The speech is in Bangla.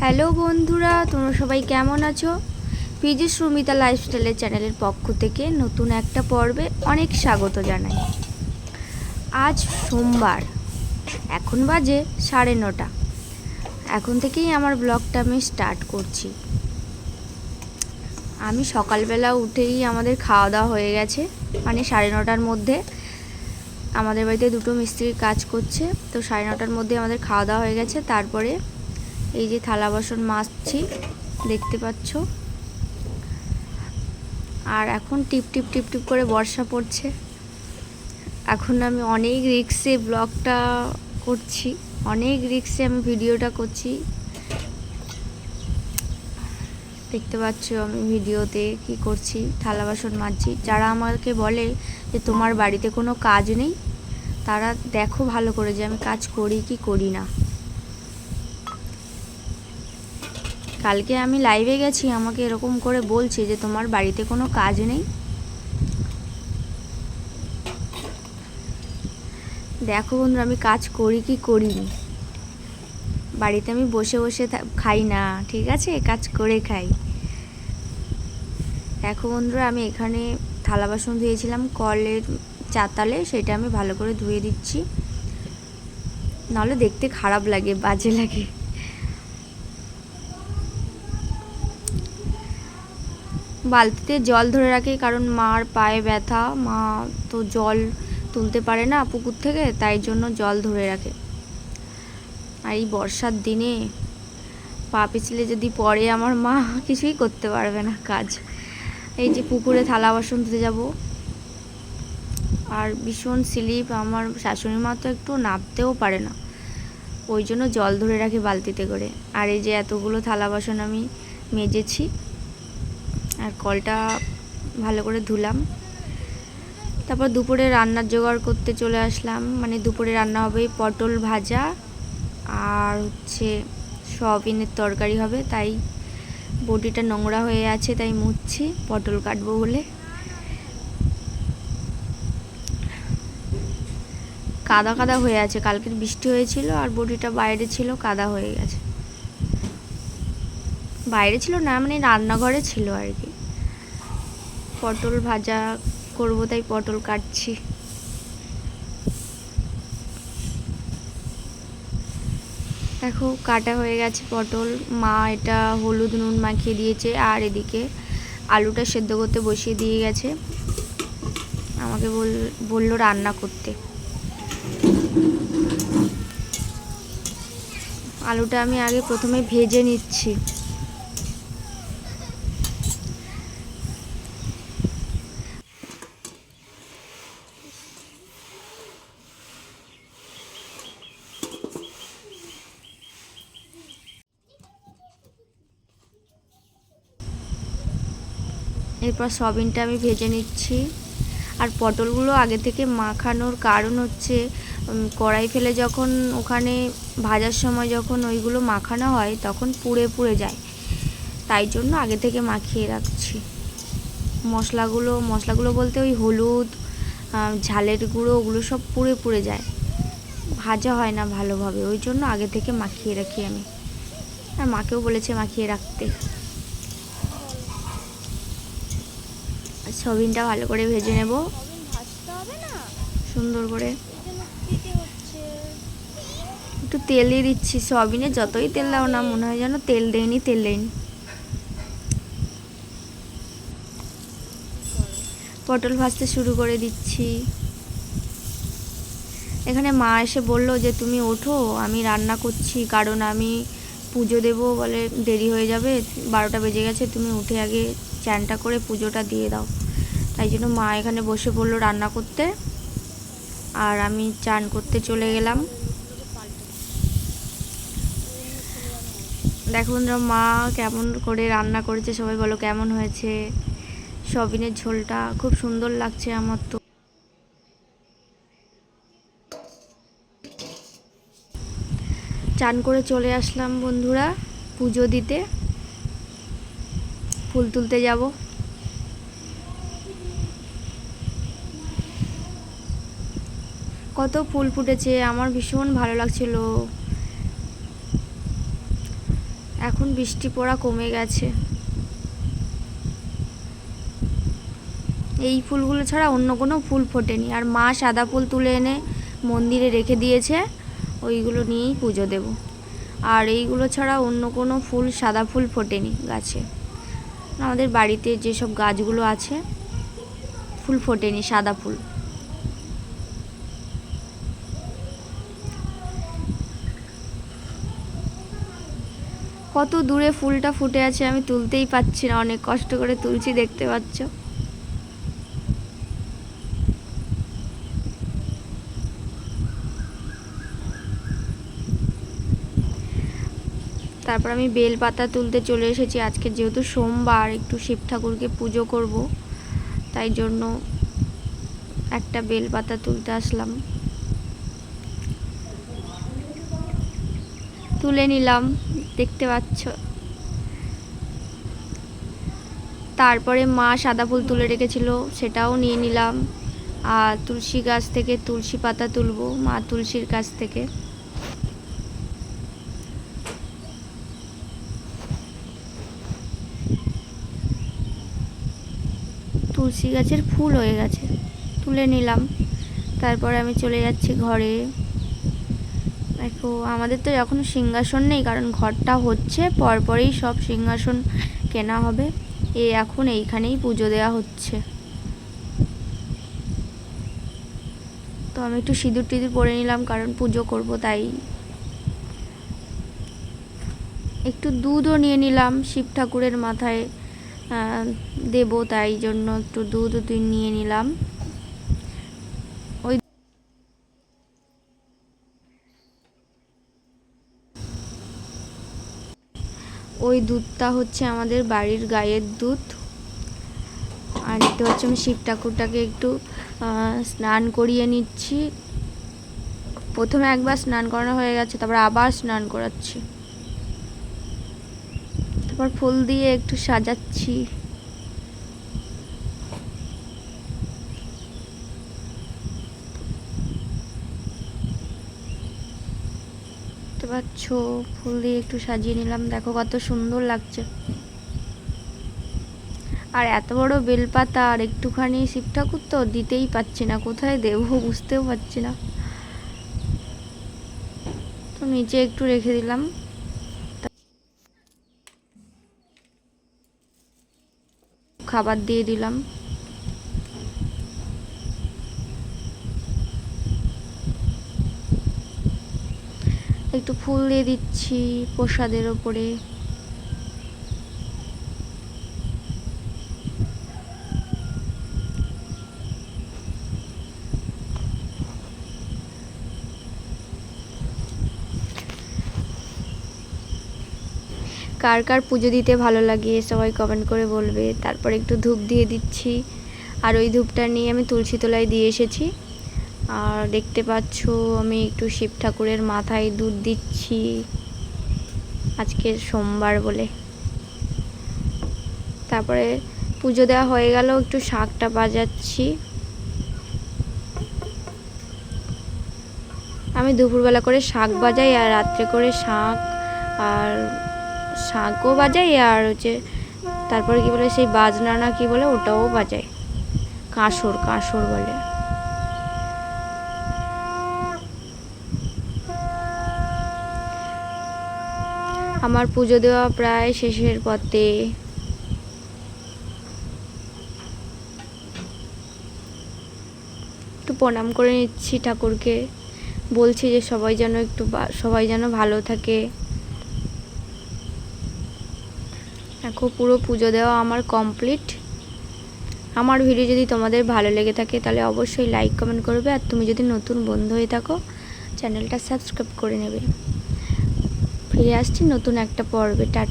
হ্যালো বন্ধুরা, তোমরা সবাই কেমন আছো? পিজি সুমিতা লাইফস্টাইলের চ্যানেলের পক্ষ থেকে নতুন একটা পর্বে অনেক স্বাগত জানাই। আজ সোমবার, এখন বাজে সাড়ে নটা। এখন থেকেই আমার ব্লগটা আমি স্টার্ট করছি। আমি সকালবেলা উঠেই আমাদের খাওয়া দাওয়া হয়ে গেছে মানে সাড়ে নটার মধ্যে। আমাদের বাড়িতে দুটো মিস্ত্রির কাজ করছে, তো সাড়ে নটার মধ্যে আমাদের খাওয়া দাওয়া হয়ে গেছে, তারপরে এই যে থালা বাসন মাজছি, দেখতে পাচ্ছ? আর এখন টিপ টিপ টিপ টিপ করে বর্ষা পড়ছে। এখন আমি অনেক রিক্সে ব্লগটা করছি, অনেক রিক্সে আমি ভিডিওটা করছি। দেখতে পাচ্ছ আমি ভিডিওতে কি করছি, থালা বাসন মাজছি। যারা আমাকে বলে যে তোমার বাড়িতে কোনো কাজ নেই, তারা দেখো ভালো করে যে আমি কাজ করি কি করি না। কালকে আমি লাইভে গেছি, আমাকে এরকম করে বলছে যে তোমার বাড়িতে কোনো কাজ নেই? দেখো বন্ধুরা, আমি কাজ করি কি করিনি। বাড়িতে আমি বসে বসে খাই না, ঠিক আছে? কাজ করে খাই। দেখো বন্ধুরা, আমি এখানে থালা বাসন ধুয়েছিলাম, কলের চাতালে, সেটা আমি ভালো করে ধুয়ে দিচ্ছি। নাহলে দেখতে খারাপ লাগে, বাজে লাগে। বালতিতে জল ধরে রাখি, কারণ মার পায়ে ব্যথা। মা তো জল তুলতে পারে না পুকুর থেকে, তাই জন্য জল ধরে রাখে। আর এই বর্ষার দিনে পা পিছলে যদি পড়ে আমার মা, কিছুই করতে পারবে না কাজ। এই যে পুকুরে থালা বাসন ধুতে যাব। আর ভীষণ স্লিপ, আমার শাশুড়ি মা তো একটু নামতেও পারে না। ওই জন্য জল ধরে রাখি বালতিতে করে। আর এই যে এতগুলো থালা বাসন আমি মেজেছি আর কলটা ভালো করে ধুলাম। তারপর দুপুরে রান্নার জোগাড় করতে চলে আসলাম। মানে দুপুরে রান্না হবে পটল ভাজা আর হচ্ছে সয়াবিনের তরকারি হবে। তাই বটিটা নোংরা হয়ে আছে, তাই মুছছি। পটল কাটবো বলে। কাদা কাদা হয়ে আছে। কালকের বৃষ্টি হয়েছিল আর বটিটা বাইরে ছিল, কাদা হয়ে গেছে। বাইরে ছিল না মানে রান্নাঘরে ছিল আর কি। পটল ভাজা করব, তাই পটল কাটছি। দেখো, কাটা হয়ে গেছে পটল। মা এটা হলুদ নুন মাখিয়ে দিয়েছে, আর এদিকে আলুটা সেদ্ধ করতে বসিয়ে দিয়ে গেছে। আমাকে বল, বলল রান্না করতে। আলুটা আমি আগে প্রথমে ভেজে নিচ্ছি। এরপর সয়াবিনটা আমি ভেজে নিচ্ছি। আর পটলগুলো আগে থেকে মাখানোর কারণ হচ্ছে কড়াই ফেলে যখন ওখানে ভাজার সময় যখন ওইগুলো মাখানো হয় তখন পুড়ে পুড়ে যায়। তাই জন্য আগে থেকে মাখিয়ে রাখছি। মশলাগুলো মশলাগুলো বলতে ওই হলুদ ঝালের গুঁড়ো ওগুলো সব পুড়ে পুড়ে যায়। ভাজা হয় না ভালোভাবে, ওই জন্য আগে থেকে মাখিয়ে রাখি আমি। আর মাকেও বলেছে মাখিয়ে রাখতে। সয়াবিনটা ভালো করে ভেজে নেব। সুন্দর করে। একটু তেল দিয়ে দিচ্ছি সয়াবিনে যতই তেল দাও না, মনে হয় যেন তেল দেয়নি তেল দেয়নি। পটল ভাজতে শুরু করে দিচ্ছি। এখানে মা এসে বলল যে, তুমি ওঠো, আমি রান্না করছি, কারণ আমি পুজো দেব। বলে দেরি হয়ে যাবে, বারোটা বেজে গেছে, তুমি উঠে আগে চানটা করে পুজোটা দিয়ে দাও। তাই জন্য মা এখানে বসে পড়ল রান্না করতে। আর আমি চান করতে চলে গেলাম। দেখো বন্ধুরা, মা কেমন করে রান্না করেছে, সবাই বলো কেমন হয়েছে? সবিনের ঝোলটা খুব সুন্দর লাগছে আমার তো। চান করে চলে আসলাম বন্ধুরা, পুজো দিতে। ফুল তুলতে যাব। কত ফুল ফুটেছে, আমার ভীষণ ভালো লাগছিল। এখন বৃষ্টি পড়া কমে গেছে। এই ফুলগুলো ছাড়া অন্য কোনো ফুল ফোটেনি। আর মা সাদা ফুল তুলে এনে মন্দিরে রেখে দিয়েছে, ওইগুলো নিয়েই পুজো দেব। আর এইগুলো ছাড়া অন্য কোনো ফুল, সাদা ফুল ফোটেনি গাছে। আমাদের বাড়িতে যেসব গাছগুলো আছে, ফুল ফোটেনি, সাদা ফুল। কত দূরে ফুলটা ফুটে আছে আমি তুলতেই পাচ্ছি না, অনেক কষ্ট করে তুলছি, দেখতে পাচ্ছ? তারপর আমি বেল পাতা তুলতে চলে এসেছি, আজকে যেহেতু সোমবার, একটু শিব ঠাকুরকে পুজো করব, তাই জন্য একটা বেল পাতা তুলতে আসলাম। তুলে নিলাম। দেখতে পাচ্ছ। তারপরে মা সাদা ফুল তুলে রেখেছিল, সেটাও নিয়ে নিলাম। আর তুলসী গাছ থেকে তুলসী পাতা তুলবো, মা তুলসীর কাছ থেকে। তুলসী গাছের ফুল হয়ে গেছে, তুলে নিলাম। তারপরে আমি চলে যাচ্ছি ঘরে। দেখো, আমাদের তো এখনও সিংহাসন নেই, কারণ ঘরটা হচ্ছে, পরপরেই সব সিংহাসন কেনা হবে। এ এখন এইখানেই পুজো দেওয়া হচ্ছে। তো আমি একটু সিঁদুর টিঁদুর পরে নিলাম, কারণ পুজো করব তাই। একটু দুধও নিয়ে নিলাম, শিব ঠাকুরের মাথায় দেব তাই জন্য একটু দুধও নিয়ে নিলাম ওই ওই দুধটা হচ্ছে আমাদের বাড়ির গায়ের দুধ। আর এটা হচ্ছে আমি শিব ঠাকুরটাকে একটু স্নান করিয়ে নিচ্ছি। প্রথমে একবার স্নান করানো হয়ে গেছে, তারপর আবার স্নান করাচ্ছি। তারপর ফুল দিয়ে একটু সাজাচ্ছি। দেখতে পাচ্ছ? ফুল দিয়ে একটু সাজিয়ে নিলাম। দেখো কত সুন্দর লাগছে। আর এত বড় বেলপাতা আর একটুখানি শিব ঠাকুর তো দিতেই পাচ্ছি না। কোথায় দেবো? বুঝতেও পারছি না। তো নিচে একটু রেখে দিলাম। খাবার দিয়ে দিলাম। একটু ফুল দিয়ে দিচ্ছি প্রসাদের ওপরে। কার কার পুজো দিতে ভালো লাগে সবাই কমেন্ট করে বলবে। তারপর একটু ধূপ দিয়ে দিচ্ছি। আর ওই ধূপটা নিয়ে আমি তুলসী তলায় দিয়ে এসেছি। আর দেখতে পাচ্ছ আমি একটু শিব ঠাকুরের মাথায় দুধ দিচ্ছি। আজকে সোমবার বলে। তারপরে পুজো দেওয়া হয়ে গেল, একটু শাকটা বাজাচ্ছি। আমি দুপুরবেলা করে শাক বাজাই আর রাত্রে করে শাক আর শাকও বাজাই আর হচ্ছে তারপরে কি বলে সেই বাজনা না কি বলে ওটাও বাজাই। কাঁসর কাঁসর বলে। আমার পুজো দেওয়া প্রায় শেষের পথে। একটু প্রণাম করে নিচ্ছি ঠাকুরকে। বলছি যে সবাই যেন একটু সবাই যেন ভালো থাকে। দেখো, পুরো পুজো দেওয়া আমার কমপ্লিট আমার ভিডিও যদি তোমাদের ভালো লেগে থাকে, তাহলে অবশ্যই লাইক কমেন্ট করবে। আর তুমি যদি নতুন বন্ধু হয়ে থাকো চ্যানেলটা সাবস্ক্রাইব করে নেবে। ফিরে আসছি নতুন একটা পর্বে। টাটা।